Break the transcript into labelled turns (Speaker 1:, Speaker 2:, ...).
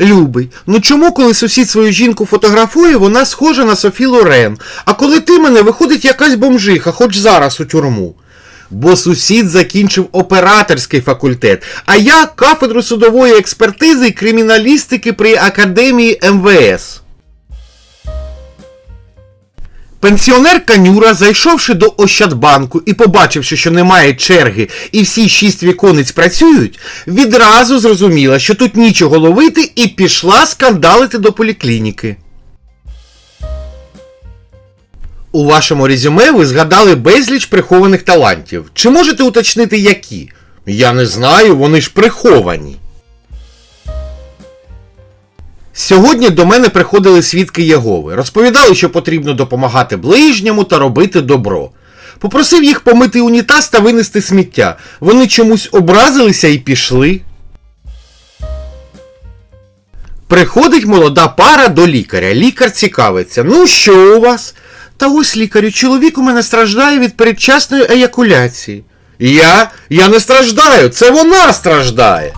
Speaker 1: Любий, ну чому, коли сусід свою жінку фотографує, вона схожа на Софі Лорен, а коли ти мене виходить якась бомжиха, хоч зараз у тюрму? Бо сусід закінчив операторський факультет, а я кафедру судової експертизи і криміналістики при академії МВС. Пенсіонер Канюра, зайшовши до Ощадбанку і побачивши, що немає черги і всі шість віконець працюють, відразу зрозуміла, що тут нічого ловити, і пішла скандалити до поліклініки. У вашому резюме ви згадали безліч прихованих талантів. Чи можете уточнити які? Я не знаю, вони ж приховані. Сьогодні до мене приходили свідки Єгови, розповідали, що потрібно допомагати ближньому та робити добро. Попросив їх помити унітаз та винести сміття. Вони чомусь образилися і пішли. Приходить молода пара до лікаря. Лікар цікавиться. Ну що у вас? Та ось лікарю, чоловік у мене страждає від передчасної еякуляції. Я? Я не страждаю, це вона страждає.